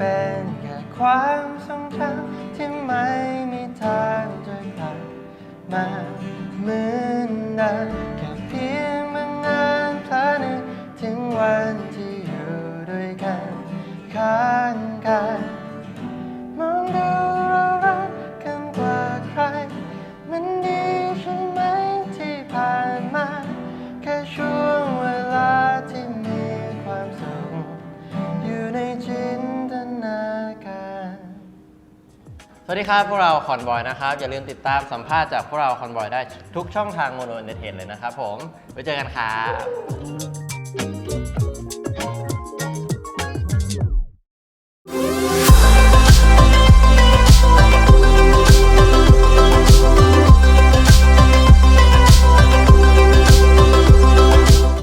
ป็นแค่ความทรงจำที่ไม่มีทางจะกลับมาเหมือนนานแค่เพียงบางงานพลาดนึกถึงวันที่อยู่ด้วยกันข้างกัน สวัสดีครับ พวกเราคอนบอยนะครับ อย่าลืมติดตามสัมภาษณ์จากพวกเราคอนบอยได้ทุกช่องทางโมโนเอนเตอร์เทนเลยนะครับผม ไว้เจอกันครับ